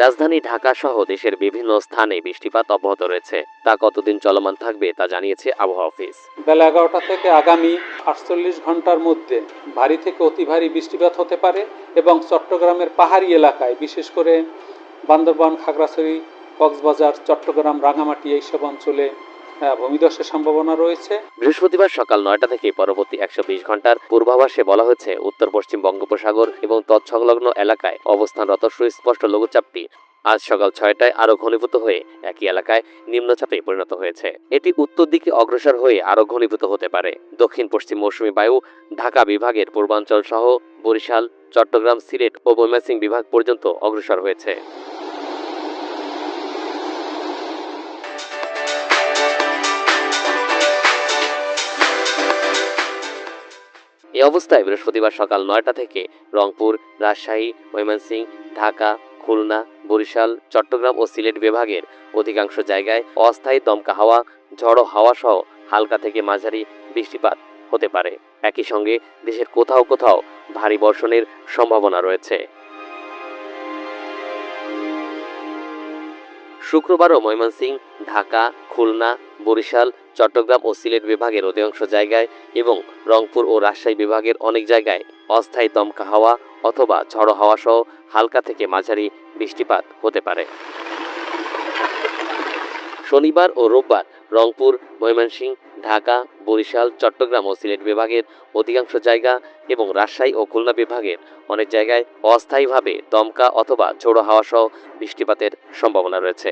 রাজধানী ঢাকা সহ দেশের বিভিন্ন স্থানে বৃষ্টিপাত অব্যাহত রয়েছে। তা কতদিন চলমান থাকবে তা জানিয়েছে আবহাওয়া অফিস। বেলা এগারোটা থেকে আগামী আটচল্লিশ ঘণ্টার মধ্যে ভারী থেকে অতি ভারী বৃষ্টিপাত হতে পারে এবং চট্টগ্রামের পাহাড়ি এলাকায়, বিশেষ করে বান্দরবান, খাগড়াছড়ি, কক্সবাজার, চট্টগ্রাম, রাঙামাটি এইসব অঞ্চলে ভূমিধসের সম্ভাবনা রয়েছে। বৃহস্পতিবার সকাল নয়টা থেকে পরবর্তী একশো বিশ ঘণ্টার পূর্বাভাসে বলা হয়েছে উত্তর পশ্চিম বঙ্গোপসাগর এবং তৎসংলগ্ন এলাকায় অবস্থানরত সুস্পষ্ট লঘুচাপটি আজ সকাল ছয়টায় আরও ঘনীভূত হয়ে একই এলাকায় নিম্নচাপে পরিণত হয়েছে। এটি উত্তর দিকে অগ্রসর হয়ে আরও ঘনীভূত হতে পারে। দক্ষিণ পশ্চিম মৌসুমী বায়ু ঢাকা বিভাগের পূর্বাঞ্চল সহ বরিশাল, চট্টগ্রাম, সিলেট ও ময়মনসিংহ বিভাগ পর্যন্ত অগ্রসর হয়েছে। এ অবস্থায় বৃহস্পতিবার সকাল নয়টা থেকে রংপুর, রাজশাহী, ময়মনসিংহ, ঢাকা, খুলনা, বরিশাল, চট্টগ্রাম ও সিলেট বিভাগের অধিকাংশ জায়গায় অস্থায়ী দমকা হাওয়া, ঝড়ো হাওয়া সহ হালকা থেকে মাঝারি বৃষ্টিপাত হতে পারে। একই সঙ্গে দেশের কোথাও কোথাও ভারী বর্ষণের সম্ভাবনা রয়েছে। শুক্রবারও ময়মনসিংহ, ঢাকা, খুলনা, বরিশাল, চট্টগ্রাম ও সিলেট বিভাগের অধিকাংশ জায়গায় এবং রংপুর ও রাজশাহী বিভাগের অনেক জায়গায় অস্থায়ী দমকা হাওয়া অথবা ঝড়ো হাওয়া সহ হালকা থেকে মাঝারি বৃষ্টিপাত হতে পারে। শনিবার ও রোববার রংপুর, ময়মনসিংহ ঢাকা, বরিশাল, চট্টগ্রাম ও সিলেট বিভাগের অধিকাংশ জায়গা এবং রাজশাহী ও খুলনা বিভাগের অনেক জায়গায় অস্থায়ীভাবে দমকা অথবা ঝোড়ো হাওয়া সহ বৃষ্টিপাতের সম্ভাবনা রয়েছে।